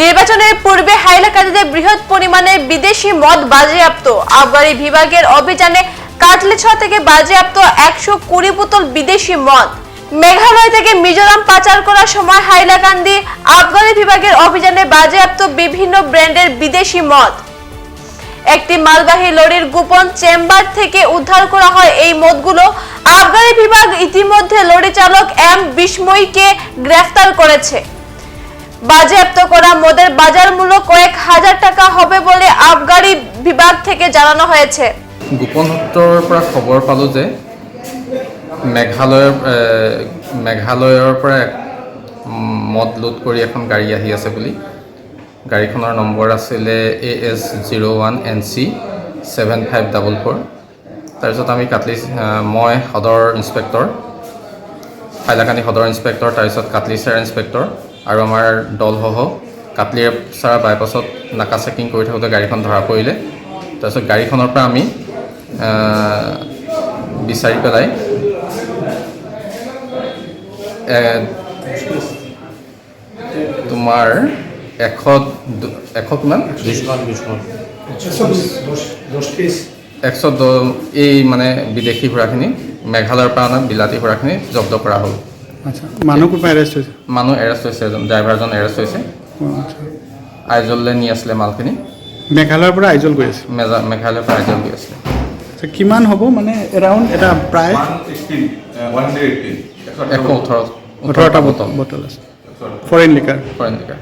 নির্বাচনের পূর্বে হাইলাকান্দিতে বৃহৎ পরিমাণে বিদেশি মদ বাজেয়াপ্ত। আবগারি বিভাগের অভিযানে কাটলেছড়া থেকে বাজেয়াপ্ত একশো কুড়ি বোতল বিদেশি মদ। মেঘালয় থেকে মিজোরাম পাচার করার সময় হাইলাকান্দি আবগারি বিভাগের অভিযানে বাজেয়াপ্ত বিভিন্ন ব্র্যান্ডের বিদেশি মদ। একটি মালবাহী লরির গোপন চেম্বার থেকে উদ্ধার করা হয় এই মদগুলো। আবগারি বিভাগ ইতিমধ্যে লরি চালক এম বিস্ময়কে গ্রেফতার করেছে। বাজেয়াপ্ত করা মদের বাজার মূল্য কয়েক হাজার টাকা হবে বলে আবগারি বিভাগ থেকে জানানো হয়েছে। গোপন সূত্ৰৰ পৰা খবৰ পালোঁ যে মেঘালয়ৰ মেঘালয়ৰ পৰা মদ লোড কৰি এখন গাড়ী আহি আছে বুলি। গাড়ীখনৰ নম্বৰ আছিলে A S zero' one N C seven five double four. তাৰপিছত আমি কাটলি মই সদৰ ইনস্পেক্টৰ হাইলাকান্দি সদৰ ইনস্পেক্টৰ তাৰপিছত কাটলিচাৰ ইনস্পেক্টৰ আৰু আমাৰ দলসহ কাটলিচাৰ বাইপাছত নাকা চেকিং কৰি থাকোঁতে গাড়ীখন ধৰা পৰিলে। তাৰপিছত গাড়ীখনৰ পৰা আমি বিচাৰি পেলাই তোমাৰ এশ এশ কিমান? একশ এই মানে বিদেশি সুৰাখিনি মেঘালয়ৰ পৰা অনা বিলাতী সুৰাখিনি জব্দ কৰা হ'ল। আচ্ছা মানুহ কোনোবা এৰেষ্ট হৈছে? মানুহ এৰেষ্ট হৈছে এজন ড্ৰাইভাৰজন এৰেষ্ট হৈছে। আচ্ছা। আইজললৈ নি আছিলে মালখিনি। মেঘালয়ৰ পৰা আইজল গৈ আছে মেজা মেঘালয়ৰ পৰা আইজল গৈ আছিলে। আচ্ছা কিমান হ'ব? মানে এৰাউণ্ড এটা প্ৰায় 118, 118. এশ ওঠৰ ওঠৰটা বটল। বটল আছে। ফৰেইন লিকাৰ ফৰেন লিকাৰ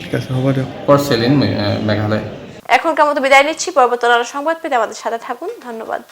ঠিক আছে হ'ব দিয়ক। ফৰ চেল ইন মেঘালয়। এখনকার মতো বিদায় নিচ্ছি। পরবর্তী সংবাদ পেতে আমাদের সাথে থাকুন। ধন্যবাদ।